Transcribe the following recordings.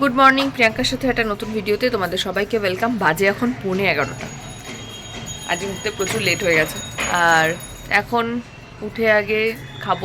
Good morning প্রিয়াঙ্কার সাথে একটা নতুন ভিডিওতে তোমাদের সবাইকে ওয়েলকাম বাজে এখন পৌনে এগারোটা। আজ উঠতে প্রচুর লেট হয়ে গেছে। আর এখন উঠে আগে খাব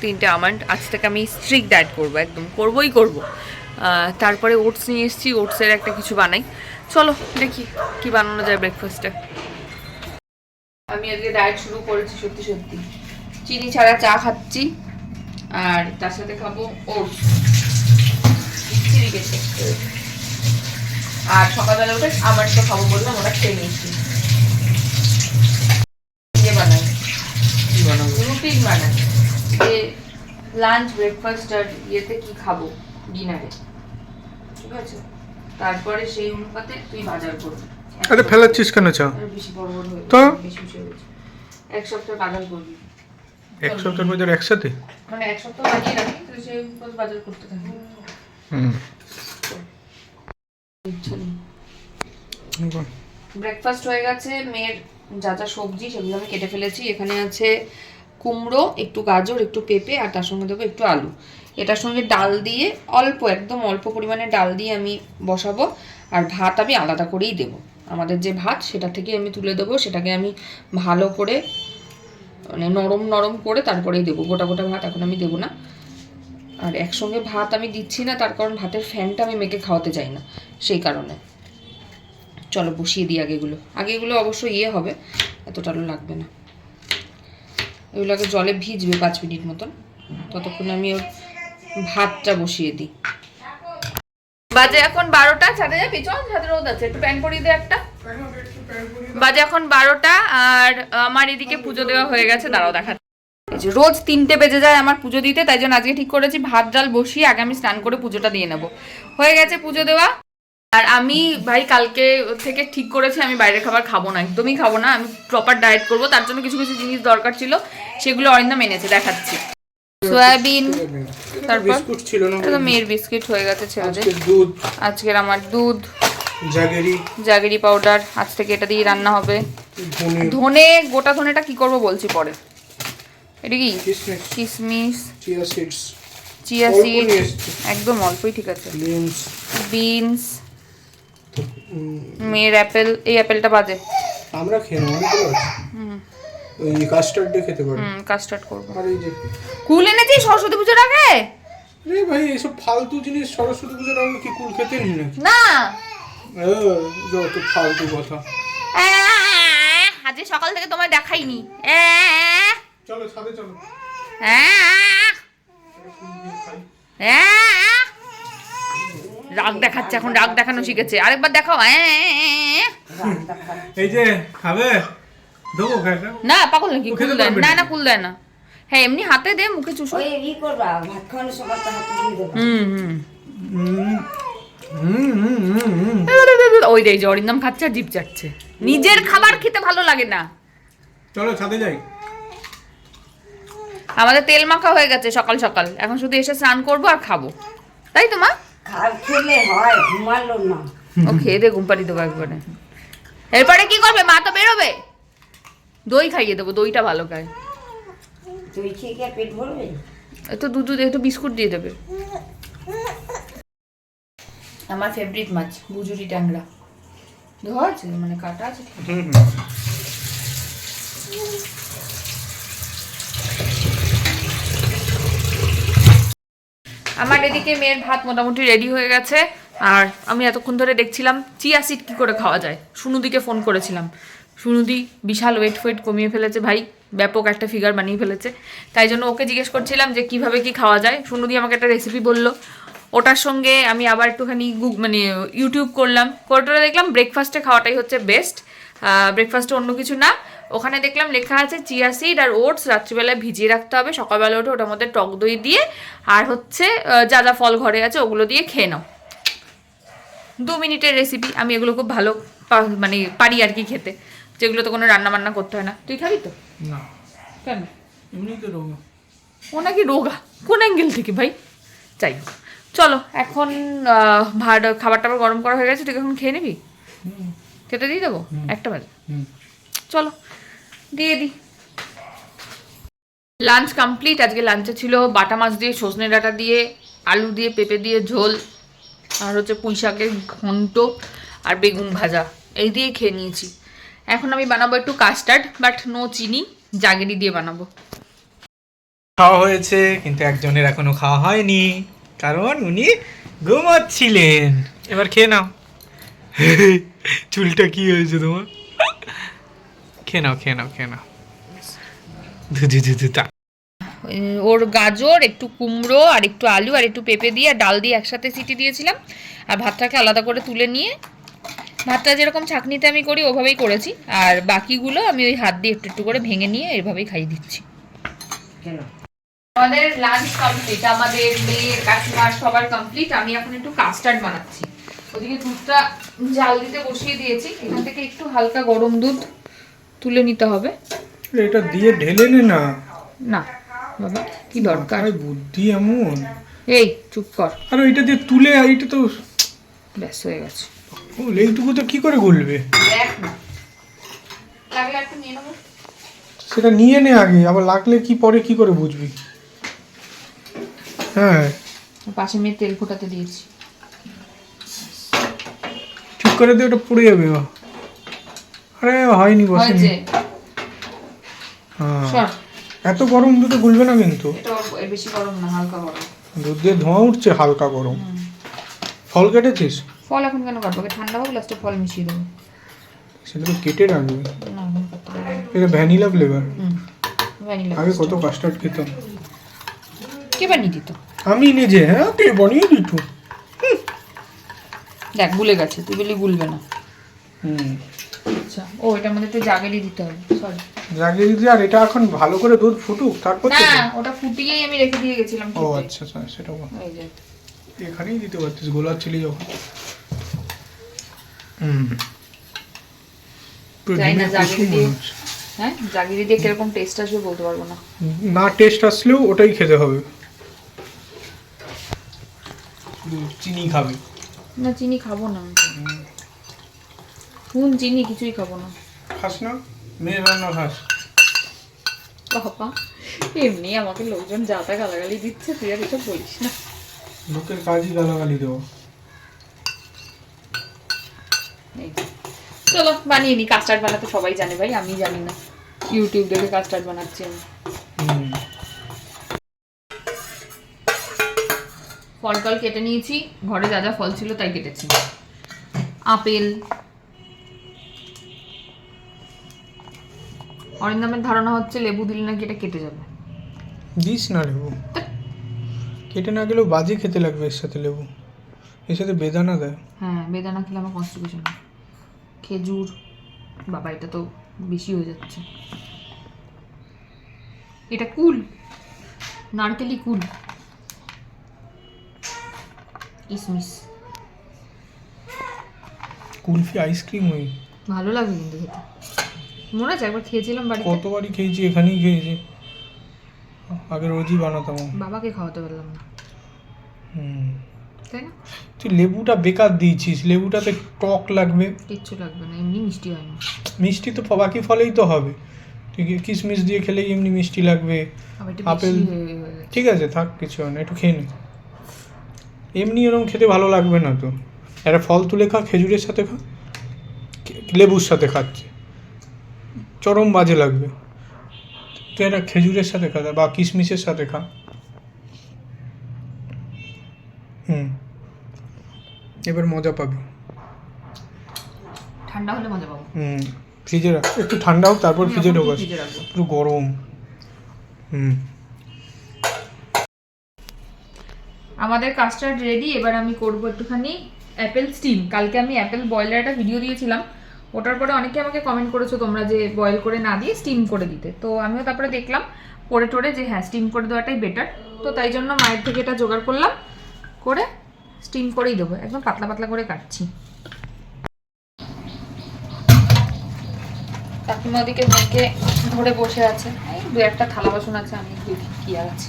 তিনটে আমান্ড। আজ থেকে আমি স্ট্রিক ডায়েট করব, একদম করবোই করব। তারপরে ওটস নিয়ে এসেছি ওটসের একটা কিছু বানাই। চলো, দেখি কি বানানো যায় ব্রেকফাস্টে আমি আজকে ডায়েট শুরু করেছি সত্যি সত্যি। চিনি ছাড়া চা খাচ্ছি, আর তার সাথে খাব ওটস গেছে। আর সকালবেলা উঠে আমার তো খাব বললাম ওটা খেয়ে নিচ্ছি ইয়ে বানাই রুটিন বানাই যে লাঞ্চ ব্রেকফাস্ট আর ইয়েতে কি খাব? ডিনারে ঠিক আছে? তারপরে সেই অনুপাতে তুই বাজার করবি। আরে ফেলাচ্ছিস কেন চা বেশি বড় বড় তো? এক সপ্তাহ বাজার করবি। এক সপ্তাহের একসাথে? মানে এক সপ্তাহ বাজিয়ে রাখি তো সেই বাজার করতে থাকি হুম। ব্রেকফাস্ট হয়ে গেছে মেয়ের যা যা সবজি সেগুলো আমি কেটে ফেলেছি। এখানে আছে কুমড়ো একটু গাজর একটু পেঁপে আর তার সঙ্গে দেবো একটু আলু। এটার সঙ্গে ডাল দিয়ে অল্প একদম অল্প পরিমাণে ডাল দিয়ে আমি বসাবো আর ভাত আমি আলাদা করেই দেব। আমাদের যে ভাত সেটা থেকে আমি তুলে দেবো সেটাকে আমি ভালো করে মানে নরম নরম করে তারপরেই দেবো। গোটা গোটা ভাত এখন আমি দেবো না। আর একসঙ্গে ভাত আমি দিচ্ছি না, তার কারণ ভাতের ফ্যানটা আমি মেয়েকে খাওয়াতে চাই না, সেই কারণে। চলো বসিয়ে দিই আগেগুলো। আগেগুলো অবশ্য ইয়ে হবে এতটাও লাগবে না। এগুলো আগে জলে ভিজবে পাঁচ মিনিট মতন। ততক্ষণ আমি ওর ভাতটা বসিয়ে দিই। বাজে এখন বারোটা, ছাদে যাবি? চল, ছাদে রোদ আছে। একটু প্যান্ট পরিয়ে দে একটা। বাজে এখন বারোটা, আর আমার এদিকে পুজো দেওয়া হয়ে গেছে। দাঁড়াও দেখা এই যে রোজ তিনটে বেজে যায় আমার পুজো দিতে তাই জন্য আজকে ঠিক করেছি ভাত ডাল বসিয়ে আগে আমি স্নান করে পুজোটা দিয়ে নেব। হয়ে গেছে পুজো দেওয়া। আর আমি ভাই কালকে থেকে ঠিক করেছি আমি বাইরের খাবার খাব না একদমই খাব না আমি প্রপার ডায়েট করব তার জন্য কিছু কিছু জিনিস দরকার ছিল সেগুলো অরিন্দম এনেছে দেখাচ্ছি। সয়াবিন তারপর? বিস্কুট ছিল না। তো মেয়ের বিস্কিট হয়ে গেছে ছেলেদের। দুধ। আজকের আমার দুধ। জাগেরি। জাগেরি পাউডার আজ থেকে এটা দিয়ে রান্না হবে। ধনে। ধনে গোটা ধনেটা কি করব বলছি পরে। এটা কি? কিশমিশ চিয়া সিডস চিয়া সিড একদম অল্পই ঠিক আছে। Limbs beans. মেয়ের অ্যাপেল এই অ্যাপেলটা বাজে। আমরা খেয়ে নেব আছে ওই কাস্টার্ড দিয়ে খেতে পারি হুম কাস্টার্ড করব। আর এই যে কুল এনেছিস সরস্বতী পুজোর আগে? রে ভাই এসব ফালতু জিনিস সরস্বতী পুজোর আগে কি কুল খেতে নি নাকি? না। যত ফালতু কথা। আজকে সকাল থেকে তোমায় দেখাইনি। চলো ছাদে চলো। রাগ দেখাচ্ছে এখন রাগ দেখানো শিখেছে। আরেকবার দেখাও। এই যে খাবে? দেবো না পাগল নাকি? কুল দেয় না। না। না কুল দেয় না। হ্যাঁ এমনি হাতে দে মুখে চুষো। ওই ই করবা ভাত খাওয়ানোর সময় তো হাতে দিয়ে দেবা। হুম হুম। ওই রে যে খাচ্ছে আর জিপ চাটছে। নিজের খাবার খেতে ভালো লাগে না। চলো ছাদে যাই। আমাদের তেল মাখা হয়ে গেছে সকাল সকাল। এখন শুধু এসে স্নান করব আর খাব। তাই তো মা? হয় ও খেয়ে দিয়ে ঘুম পাড়িয়ে দেবো একবারে। এরপরে কি করবে? মা তো বেরোবে? দই খাইয়ে দেবো দইটা ভালো খায়। তুই খেয়ে পেট ভরবে? একটু দুধ দুধ একটু বিস্কুট দিয়ে দেবে। আমার ফেভারিট মাছ বুজুরি ট্যাংরা। ধোয়া আছে? মানে কাটা আছে ঠিক আছে। হুম হুম আমার এদিকে মেয়ের ভাত মোটামুটি রেডি হয়ে গেছে। আর আমি এতক্ষণ ধরে দেখছিলাম চিয়া সিড কী করে খাওয়া যায়। সুনুদিকে ফোন করেছিলাম। সুনুদি বিশাল ওয়েট ফোয়েট কমিয়ে ফেলেছে ভাই, ব্যাপক একটা ফিগার বানিয়ে ফেলেছে। তাই জন্য ওকে জিজ্ঞেস করছিলাম যে কীভাবে কি খাওয়া যায়। সুনুদি আমাকে একটা রেসিপি বলল। ওটার সঙ্গে আমি আবার একটুখানি মানে ইউটিউব করলাম। করে দেখলাম ব্রেকফাস্টে খাওয়াটাই হচ্ছে বেস্ট ব্রেকফাস্টে অন্য কিছু না। ওখানে দেখলাম লেখা আছে চিয়া সিড আর ওটস রাত্রিবেলায় ভিজিয়ে রাখতে হবে। সকালবেলা উঠে ওটার মধ্যে টক দই দিয়ে আর হচ্ছে যা যা ফল ঘরে আছে ওগুলো দিয়ে খেয়ে নাও। দু মিনিটের রেসিপি আমি এগুলো খুব ভালো মানে পারি আর কি খেতে। যেগুলো তো কোনো রান্না বান্না করতে হয় না। তুই খাবি তো? না। কেন? রোগ। ও নাকি রোগা? কোন অ্যাঙ্গেল থেকে ভাই? চাই চলো এখন ভাত খাবার টাবার গরম করা হয়ে গেছে তুই এখন খেয়ে নিবি? খেতে দিয়ে দেবো? একটা বাজে। চলো, দিয়ে দিই লাঞ্চ কমপ্লিট আজকে লাঞ্চে ছিল বাটা মাছ দিয়ে, সজনে ডাঁটা দিয়ে, আলু দিয়ে, পেঁপে দিয়ে, ঝোল, আর হচ্ছে পুঁই শাকের ঘন্ট আর বেগুন ভাজা। এই দিয়ে খেয়ে নিয়েছি। এখন আমি বানাবো একটু কাস্টার্ড বাট নো চিনি জাগেরি দিয়ে বানাবো। খাওয়া হয়েছে, কিন্তু একজনের এখনও খাওয়া হয়নি, কারণ উনি ঘুমাচ্ছিলেন। এবার খেয়ে নাও। চুলটা কি হয়েছে তোমার? খেয়ে নাও খেয়ে নাও খেয়ে নাও ওর গাজর একটু কুমড়ো আর একটু আলু আর একটু পেঁপে দিয়ে আর ডাল দিয়ে একসাথে সিটি দিয়েছিলাম। আর ভাতটাকে আলাদা করে তুলে নিয়ে ভাতটা যেরকম ছাঁকনিতে আমি করি ওভাবেই করেছি। আর বাকিগুলো আমি ওই হাত দিয়ে একটু একটু করে ভেঙে নিয়ে এভাবেই খাইয়ে দিচ্ছি। আমাদের লাঞ্চ কমপ্লিট আমাদের মেয়ের কাকিমার সবার কমপ্লিট আমি এখন একটু কাস্টার্ড বানাচ্ছি। ওদিকে দুধটা জাল দিতে বসিয়ে দিয়েছি এখান থেকে একটু হালকা গরম দুধ। তুলে নিতে হবে। এটা দিয়ে ঢেলে নে না। না বাবা কি দরকার? বুদ্ধি এমন। এই চুপ কর। আর ওইটা দিয়ে তুলে এইটা তো ব্যাস হয়ে গেছে। ও, এইটুকু তো কি করে গুলবে? দেখ না। লাগলে একটু নিয়ে নেব। সেটা নিয়ে নে আগে আবার লাগলে কি পরে কি করে বুঝবি? হ্যাঁ। পাশে মেয়ে তেল ফোটাতে দিয়েছি। ঠিক করে দিয়ে ওটা পুড়ে যাবে ও। আরে হয়নি বসেনি। হ্যাঁ। এত গরম দুধে গুলবে না কিন্তু। বেশি গরম না হালকা গরম। দুধ দিয়ে ধোঁয়া উঠছে হালকা গরম। ফল কেটেছিস? ফল এখন কেন কাটবো? ঠান্ডা হোক লাস্টে ফল মিশিয়ে দেবো। সেগুলো কেটে রাখবে। এটা ভ্যানিলা ফ্লেভার হুম ভ্যানিলা আগে কত কাস্টার্ড খেতাম। কে বানিয়ে দিত? আমি নিজে হ্যাঁ কে বানিয়ে দিত? দেখ গুলে গেছে তুই বলি গুলবে না। হুম। আচ্ছা ও এটার মধ্যে একটু জাগেরি দিতে হবে সরি জাগিয়ে দিতে আর এটা এখন ভালো করে দুধ ফুটুক তারপর না ওটা ফুটিয়েই আমি রেখে দিয়ে গেছিলাম ও আচ্ছা আচ্ছা সেটা বল। এই যে। এখানেই দিতে পারতিস গোলাপ চিলি যখন। হুম জানি না ডিমের দিয়ে হ্যাঁ দিয়ে কীরকম টেস্ট আসবে বলতে পারব না। না টেস্ট আসলেও ওটাই খেতে হবে। চিনি খাবে। না চিনি খাব না। নুন চিনি কিছুই খাব না। খাস না? মেয়ে রান্না খাস? বাবা এমনি আমাকে লোকজন যা তা গালাগালি দিচ্ছে তুই আর এসব বলিস না। লোকের কাজই গালাগালি যে। চলো বানিয়ে নি কাস্টার্ড বানাতে সবাই জানে ভাই আমি জানি না। ইউটিউব দেখে কাস্টার্ড বানাচ্ছি আমি। ফল টল কেটে নিয়েছি ঘরে যা যা ফল ছিল তাই কেটেছি। আপেল অরিন্দমের ধারণা হচ্ছে লেবু দিলে নাকি এটা কেটে যাবে। দিস না লেবু। কেটে না গেলেও বাজে খেতে লাগবে এর সাথে লেবু। এর সাথে বেদানা দেয়। হ্যাঁ বেদানা খেলে আমার কনস্টিপেশন খেজুর বাবা এটা তো বেশি হয়ে যাচ্ছে। এটা কুল নারকেলি কুল। কিসমিস। কুলফি আইসক্রিম ওই। ভালো লাগে কিন্তু খেতে। মনে আছে? একবার খেয়েছিলাম বাড়িতে। কতবারই খেয়েছি এখানেই খেয়েছি। আগে রোজই বানাতাম। বাবাকে খাওয়াতে পারলাম না। হুম। তাই না? তুই লেবুটা বেকার দিয়েছিস লেবুটাতে টক লাগবে। কিচ্ছু লাগবে না এমনি মিষ্টি হয় না। মিষ্টি তো বাকি ফলেই তো হবে। ঠিক কিশমিশ দিয়ে খেলেই এমনি মিষ্টি লাগবে। আপেল। ঠিক আছে থাক কিছু হয় না একটু খেয়ে নে। এমনি এরকম খেতে ভালো লাগবে না তো। একটা ফল তুলে খা খেজুরের সাথে খা লেবুর সাথে খাচ্ছে। চরম বাজে লাগবে। তো এটা খেজুরের সাথে খা বা কিশমিশের সাথে খা। হুম। এবার মজা পাবি। ঠান্ডা হলে মজা পাবো। হুম ফ্রিজে রাখ। একটু ঠান্ডা হোক তারপর ফ্রিজে ঢোকাস। পুরো গরম। হুম। আমাদের কাস্টার্ড রেডি এবার আমি করব একটুখানি অ্যাপেল স্টিম কালকে আমি অ্যাপেল বয়েলের একটা ভিডিও দিয়েছিলাম। ওটার পরে অনেকে আমাকে কমেন্ট করেছ তোমরা যে বয়েল করে না দিয়ে স্টিম করে দিতে। তো আমিও তারপরে দেখলাম পরে টোরে যে হ্যাঁ স্টিম করে দেওয়াটাই বেটার তো তাই জন্য মায়ের থেকে এটা জোগাড় করলাম, করে স্টিম করেই দেবো, একদম পাতলা পাতলা করে কাটছি। কাকিমা ওদিকে মেয়েকে ধরে বসে আছে। দু একটা থালা বাসন আছে, আমি কি আছে।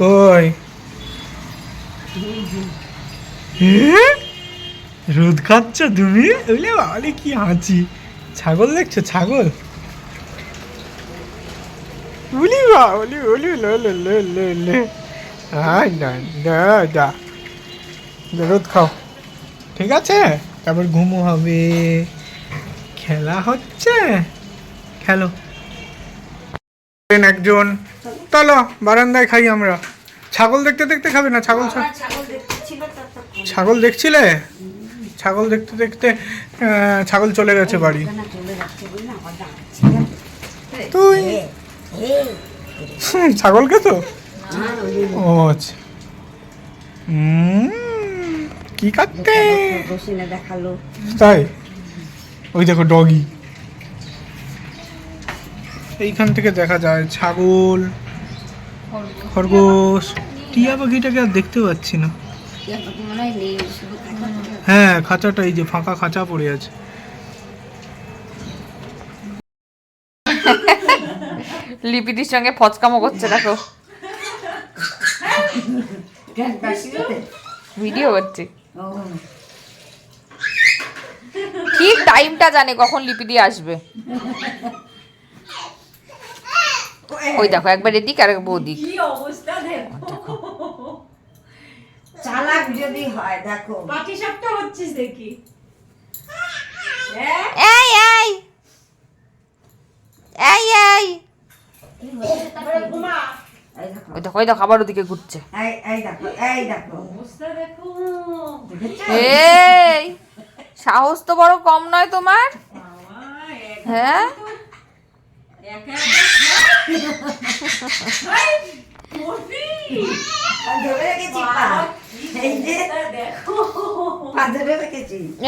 কই? রোদ খাচ্ছ তুমি? বাবালে কি হাঁচি। ছাগল দেখছ? ছাগল। রোদ খাও। ঠিক আছে? তারপর ঘুমো হবে। খেলা হচ্ছে। খেলো। একজন। চলো, বারান্দায় খাই আমরা। ছাগল দেখতে দেখতে খাবে না? ছাগল ছাগল দেখছিলে? ছাগল দেখতে দেখতে ছাগল চলে গেছে বাড়ি। তুই? ছাগলকে তো? ও আচ্ছা। কি কাটতে? দেখাল। তাই? ওই দেখো ডগি। এইখান থেকে দেখা যায় ছাগল। খরগোশ টিয়া পাখিটাকে আর দেখতে পাচ্ছি না। মনে হয় খাঁচাটা। হ্যাঁ এই যে ফাঁকা খাঁচা পড়ে আছে। লিপিদির সঙ্গে ফচকামো করছে দেখো। ভিডিও হচ্ছে ও, ঠিক টাইমটা জানে কখন লিপিদি আসবে। ওই দেখো একবার এদিক আর একবার ওদিক। কি অবস্থা দেখো। চালাক যদি হয় দেখো। পাটি সাপটা হচ্ছিস দেখি। হ্যাঁ? এই এই। এই ওই দেখো ওই দেখো আবার ওদিকে ঘুরছে? এই সাহস তো বড় কম নয় তোমার। হ্যাঁ?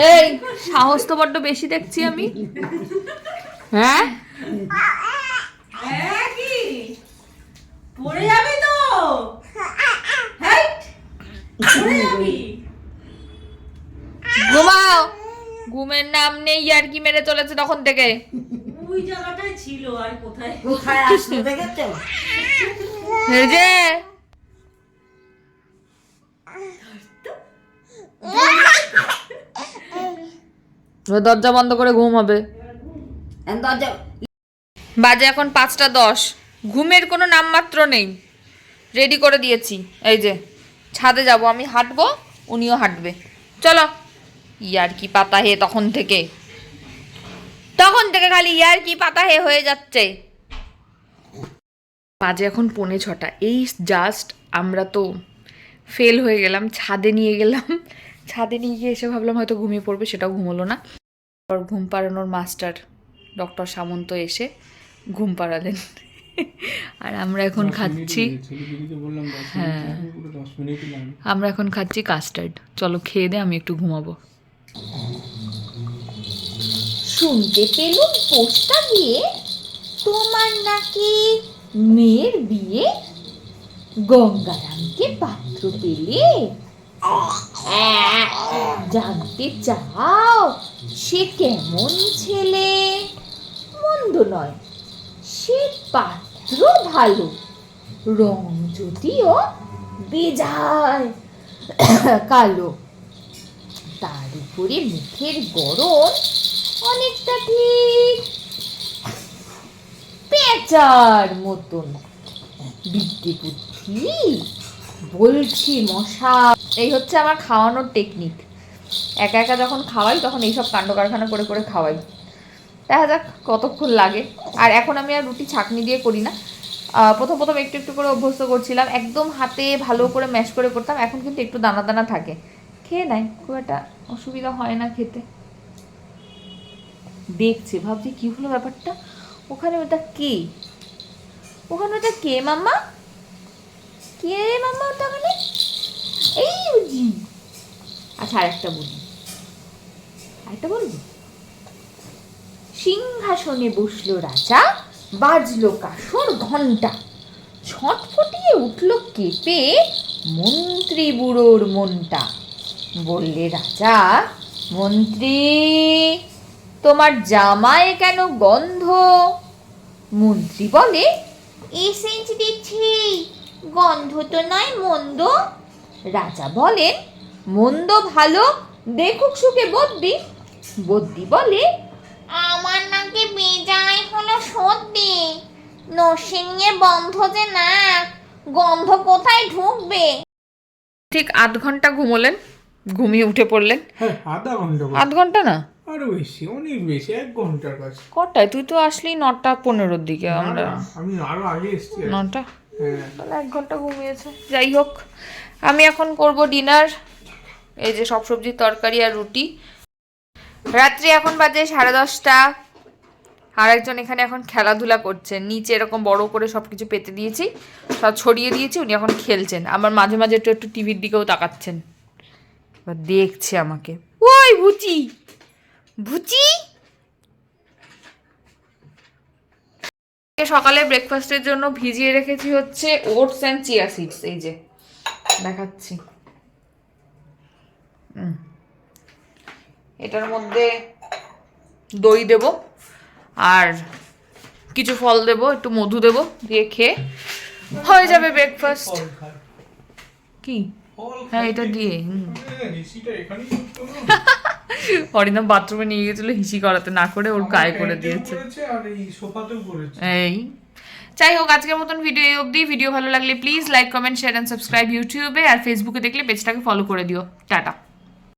এই সাহস তো বড্ড বেশি দেখছি আমি। হ্যাঁ? পড়ে যাবি তো ঘুমাও। ঘুমের নাম নেই আর কি মেরে চলেছে তখন থেকে। ওই জায়গাটায় ছিল আর কোথায়? কোথায় আসলো দেখেছ? এই যে। দরজা বন্ধ করে ঘুম হবে। দরজা বাজে এখন পাঁচটা দশ। ঘুমের কোনো নামমাত্র নেই। রেডি করে দিয়েছি। এই যে ছাদে যাব। আমি হাঁটবো উনিও হাঁটবে। চলো। ইয়ার কি পাতা হে তখন থেকে? তখন থেকে খালি ইয়ার কি পাতা হে হয়ে যাচ্ছে। বাজে এখন পৌনে ছটা। এই জাস্ট আমরা তো ফেল হয়ে গেলাম ছাদে নিয়ে গেলাম। ছাদে নিয়ে গিয়ে এসে ভাবলাম হয়তো ঘুমিয়ে পড়বে সেটাও ঘুমোলো না। তারপর ঘুম পাড়ানোর মাস্টার ডক্টর সামন্ত এসে ঘুম পাড়ালেন। আর আমরা এখন খাচ্ছি। হ্যাঁ আমরা এখন খাচ্ছি কাস্টার্ড চলো খেয়ে দে আমি একটু ঘুমাবো। শুনতে পেলুম পোস্টা দিয়ে তোমার নাকি মেয়ের বিয়ে গঙ্গারামকে পাত্র পেলে? জানতে চাও সে কেমন ছেলে? মন্দ নয়, সে পাত্র ভালো। রং যদিও বেজায়, কালো। তার উপরে মুখের গড়ন অনেকটা ঠিক। পেঁচার মতন। বিদ্যে বুদ্ধি। বলছি, মশা। এই হচ্ছে আমার খাওয়ানোর টেকনিক একা একা যখন খাওয়াই, তখন এইসব কাণ্ড কারখানা করে করে খাওয়াই। দেখা যাক কতক্ষণ লাগে। আর এখন আমি আর রুটি ছাকনি দিয়ে করি না। প্রথম প্রথম একটু একটু করে অভ্যস্ত করছিলাম। একদম হাতে ভালো করে ম্যাশ করে করতাম। এখন কিন্তু একটু দানা দানা থাকে। খেয়ে নেয়। খুব একটা অসুবিধা হয় না খেতে। দেখছে, ভাবছে কি হলো ব্যাপারটা? ওখানে ওটা কে? ওখানে ওটা কে মাম্মা? কে মাম্মা ওটা ওখানে? এই বুঝি। আচ্ছা আরেকটা বলি। আরেকটা বলব? সিংহাসনে বসল রাজা, বাজলো কাসর ঘণ্টা ছটফটিয়ে উঠল কেঁপে মন্ত্রী বুড়োর মনটা। বললে রাজা, মন্ত্রী! তোমার জামায় কেন গন্ধ? মন্ত্রী বলে এসেন্স দিচ্ছি গন্ধ তো নয় মন্দ। রাজা বলেন মন্দ ভালো দেখুক সুখে বদ্যি। বদ্যি বলে আমার নাকি বেজায় হলো সর্দি। নসে নিয়ে বন্ধ যে না গন্ধ কোথায় ঢুকবে? ঠিক আধ ঘণ্টা ঘুমোলেন ঘুমিয়ে উঠে পড়লেন। হ্যাঁ আধ ঘণ্টা না? আরও বেশি অনেক বেশি এক ঘণ্টার কাছে কটায়? তুই তো আসলি নটা পনেরোর দিকে আমরা। আমি আরও আগে এসছি। নটা? হ্যাঁ। তাহলে এক ঘণ্টা ঘুমিয়েছে। যাই হোক আমি এখন করব ডিনার। এই যে সব সবজির তরকারি আর রুটি। রাত্রি এখন বাজে সাড়ে দশটা। আর একজন এখানে এখন খেলাধুলা করছেন নিচে এরকম বড় করে সব কিছু পেতে দিয়েছি। সব ছড়িয়ে দিয়েছি উনি এখন খেলছেন। আমার মাঝে মাঝে একটু একটু টিভির দিকেও তাকাচ্ছেন। এবার দেখছে আমাকে। ওই ভুচি! ভুচি সকালে ব্রেকফাস্টের জন্য ভিজিয়ে রেখেছি হচ্ছে ওটস অ্যান্ড চিয়া সিডস এই যে। দেখাচ্ছি। হুম। এটার মধ্যে দই দেব আর কিছু ফল দেব একটু মধু দেব দিয়ে খেয়ে হয়ে যাবে ব্রেকফাস্ট কি? হ্যাঁ এটা দিয়ে হুম। অরিন্দম বাথরুমে নিয়ে গেছিল হিসি করাতে না করে ওর গায়ে করে দিয়েছে। এই এই। যাই হোক আজকের মতন ভিডিও এই অবধি। ভিডিও ভালো লাগলে please like comment share and subscribe ইউটিউবে আর ফেসবুকে দেখলে পেজটাকে ফলো করে দিও। টাটা।